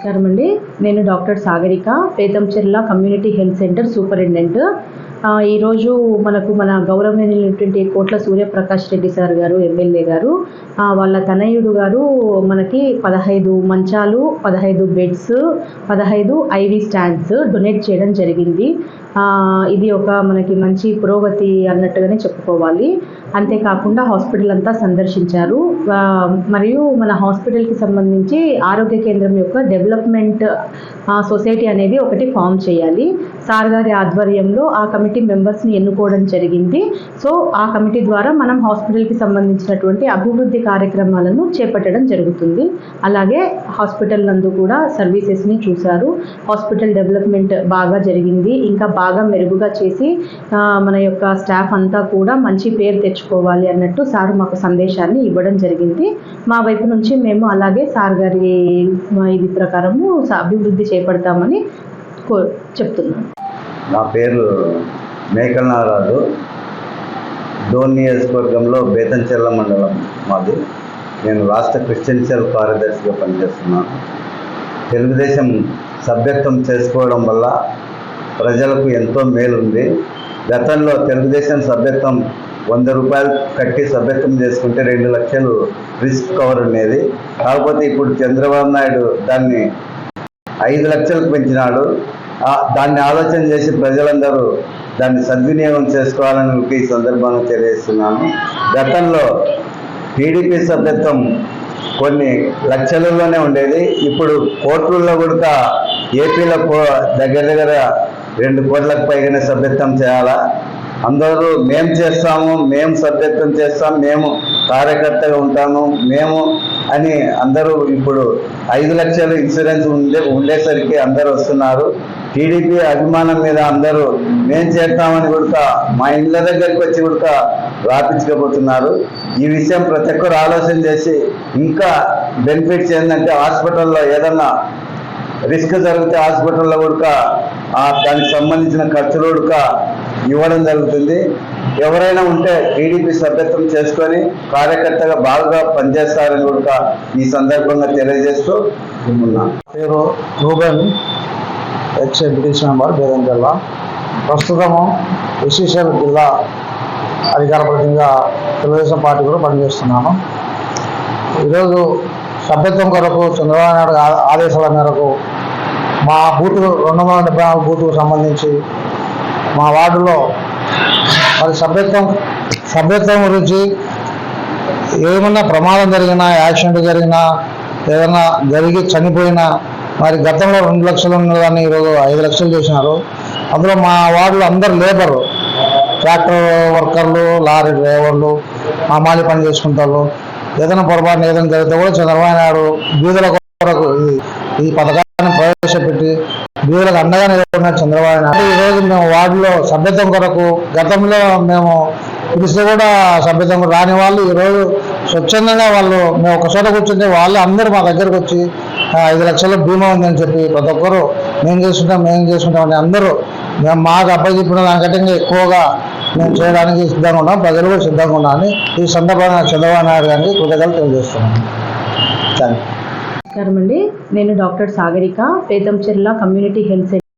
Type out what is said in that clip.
నమస్కారం అండి. నేను doctor Sagarika Pethancherla community health centre superintendent ఈరోజు మనకు మన గౌరవమైనటువంటి కోట్ల సూర్యప్రకాష్ రెడ్డి సార్ గారు ఎమ్మెల్యే గారు వాళ్ళ తనయుడు గారు మనకి పదహైదు మంచాలు పదహైదు బెడ్స్ పదహైదు ఐవి స్టాండ్స్ డొనేట్ చేయడం జరిగింది. ఇది ఒక మనకి మంచి పురోగతి అన్నట్టుగానే చెప్పుకోవాలి. అంతేకాకుండా హాస్పిటల్ అంతా సందర్శించారు. మరియు మన హాస్పిటల్కి సంబంధించి ఆరోగ్య కేంద్రం యొక్క డెవలప్మెంట్ సొసైటీ అనేది ఒకటి ఫామ్ చేయాలి. సార్ గారి ఆధ్వర్యంలో ఆ కమిటీ మెంబర్స్ని ఎన్నుకోవడం జరిగింది. సో ఆ కమిటీ ద్వారా మనం హాస్పిటల్కి సంబంధించినటువంటి అభివృద్ధి కార్యక్రమాలను చేపట్టడం జరుగుతుంది. అలాగే హాస్పిటల్ నందు కూడా సర్వీసెస్ని చూశారు. హాస్పిటల్ డెవలప్మెంట్ బాగా జరిగింది. ఇంకా బాగా మెరుగుగా చేసి మన యొక్క స్టాఫ్ అంతా కూడా మంచి పేరు తెచ్చు తెచ్చుకోవాలి అన్నట్టు సార్ మాకు సందేశాన్ని ఇవ్వడం జరిగింది. మా వైపు నుంచి మేము అలాగే సార్ గారి ఇది ప్రకారము అభివృద్ధి చేపడతామని కో చెప్తున్నాను నా పేరు మేకల్ నాగరాజు. డోన్ నియోజకవర్గంలో బేతంచెర్ల మండలం మాది. నేను రాష్ట్ర క్రిస్టియన్ సెల్ కార్యదర్శిగా పనిచేస్తున్నాను. తెలుగుదేశం సభ్యత్వం చేసుకోవడం వల్ల ప్రజలకు ఎంతో మేలుంది. గతంలో తెలుగుదేశం సభ్యత్వం వంద రూపాయలు కట్టి సభ్యత్వం చేసుకుంటే రెండు లక్షలు రిస్క్ కవర్ ఉండేది. కాకపోతే ఇప్పుడు చంద్రబాబు నాయుడు దాన్ని ఐదు లక్షలకు పెంచినాడు. దాన్ని ఆలోచన చేసి ప్రజలందరూ దాన్ని సద్వినియోగం చేసుకోవాలని ఈ సందర్భంగా తెలియజేస్తున్నాను. గతంలో టీడీపీ సభ్యత్వం కొన్ని లక్షలలోనే ఉండేది. ఇప్పుడు కోట్లలో కూడా ఏపీలో దగ్గర దగ్గర రెండు కోట్లకు పైగానే సభ్యత్వం చేయాలా? అందరూ మేము చేస్తాము మేము సభ్యత్వం చేస్తాం మేము కార్యకర్తగా ఉంటాము మేము అని అందరూ ఇప్పుడు ఐదు లక్షలు ఇన్సూరెన్స్ ఉండే ఉండేసరికి అందరూ వస్తున్నారు. టీడీపీ అభిమానం మీద అందరూ మేము చేస్తామని కూడా మా ఇళ్ళ దగ్గరికి వచ్చి కూడా రాపించకపోతున్నారు ఈ విషయం ప్రతి ఒక్కరు ఆలోచన చేసి ఇంకా బెనిఫిట్స్ ఏంటంటే హాస్పిటల్లో ఏదన్నా రిస్క్ జరిగితే హాస్పిటల్లో కూడా ఆ దానికి సంబంధించిన ఖర్చులు కూడా ఇవ్వడం జరుగుతుంది. ఎవరైనా ఉంటే టీడీపీ సభ్యత్వం చేసుకొని కార్యకర్తగా బాగా పనిచేస్తారని కూడా ఈ సందర్భంగా తెలియజేస్తూ ఉన్నాను. పేరు రూబెన్ ఎక్స్ ఎంపీటీసీ మెంబర్ బేదం జిల్లా. ప్రస్తుతము విశేషాల జిల్లా అధికార ప్రతినిధిగా తెలుగుదేశం పార్టీ కూడా పనిచేస్తున్నాను. ఈరోజు సభ్యత్వం కొరకు చంద్రబాబు నాయుడు ఆదేశాల మేరకు మా బూత్ రెండు వందల డెబ్బై నాలుగు బూత్కు సంబంధించి మా వార్డులో మరి సభ్యత్వం సభ్యత్వం గురించి ఏమన్నా ప్రమాదం జరిగినా యాక్సిడెంట్ జరిగినా ఏదైనా జరిగి చనిపోయినా మరి గతంలో రెండు లక్షలు ఉన్నదాన్ని ఈరోజు ఐదు లక్షలు చేసినారు. అందులో మా వార్డులో అందరు లేబరు. ట్రాక్టర్ వర్కర్లు లారీ డ్రైవర్లు మామాలి పని చేసుకుంటారు. ఏదైనా పొరపాటున ఏదైనా జరిగితే కూడా చంద్రబాబు నాయుడు బీదుల కొరకు ఈ ఈ పథకాన్ని ప్రవేశపెట్టి వీళ్ళకి అండగా నిలబడిన చంద్రబాబు నాయుడు. ఈరోజు మేము వార్డులో సభ్యత్వం కొరకు గతంలో మేము పిలిస్తే కూడా సభ్యత్వం రాని వాళ్ళు ఈరోజు స్వచ్ఛందంగా వాళ్ళు మేము ఒక చోట కూర్చుంటే వాళ్ళు అందరూ మా దగ్గరకు వచ్చి ఐదు లక్షల బీమా ఉందని చెప్పి ప్రతి ఒక్కరు మేము చేసుకుంటాం మేము చేసుకుంటాం అని అందరూ మేము మాకు అప్పచెప్పిన దానికంటే ఇంకా ఎక్కువగా మేము చేయడానికి సిద్ధంగా ఉన్నాం ప్రజలు కూడా సిద్ధంగా ఉన్నామని ఈ సందర్భంగా చంద్రబాబు నాయుడు గారికి కృతజ్ఞతలు తెలియజేస్తున్నాను థ్యాంక్ యూ నమస్కారం అండి నేను doctor Sagarika Pethancherla community health centre